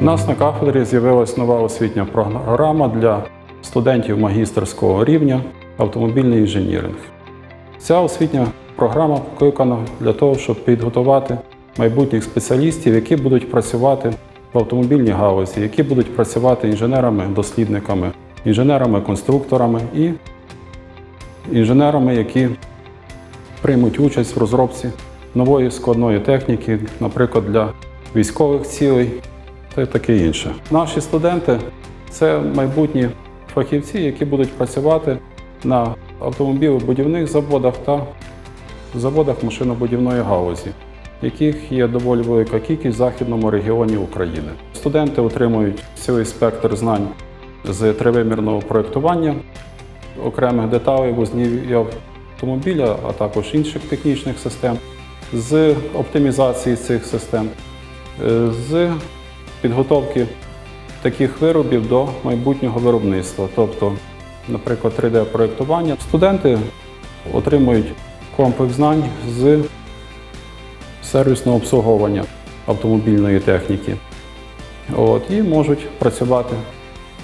У нас на кафедрі з'явилась нова освітня програма для студентів магістерського рівня автомобільний інженіринг. Ця освітня програма покликана для того, щоб підготувати майбутніх спеціалістів, які будуть працювати в автомобільній галузі, які будуть працювати інженерами, дослідниками, інженерами-конструкторами і інженерами, які приймуть участь в розробці нової складної техніки, наприклад, для військових цілей та таке інше. Наші студенти це майбутні фахівці, які будуть працювати на автомобілебудівних заводах та заводах машинобудівної галузі, яких є доволі велика кількість в західному регіоні України. Студенти отримують цілий спектр знань з тривимірного проєктування окремих деталей вузлів і автомобіля, а також інших технічних систем, з оптимізації цих систем, е, з підготовки таких виробів до майбутнього виробництва, тобто, наприклад, 3D-проєктування. Студенти отримують комплекс знань з сервісного обслуговування автомобільної техніки. От, і можуть працювати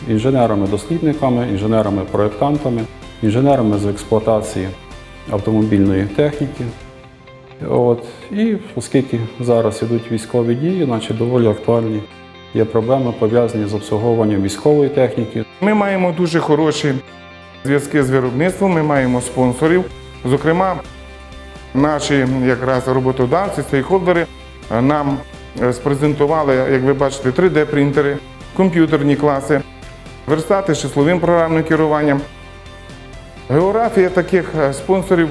інженерами-дослідниками, інженерами-проєктантами, інженерами з експлуатації автомобільної техніки. От, і оскільки зараз ідуть військові дії, значить доволі актуальні є проблеми пов'язані з обслуговуванням військової техніки. Ми маємо дуже хороші зв'язки з виробництвом, ми маємо спонсорів. Зокрема, наші якраз роботодавці, стейкхолдери е, нам е, спрезентували, як ви бачите, 3D-принтери, комп'ютерні класи, верстати з числовим програмним керуванням. Географія таких е, спонсорів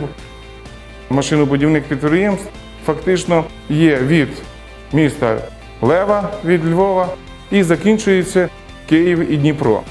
машинобудівних підприємств фактично є від міста Лева від Львова і закінчується Київ і Дніпро.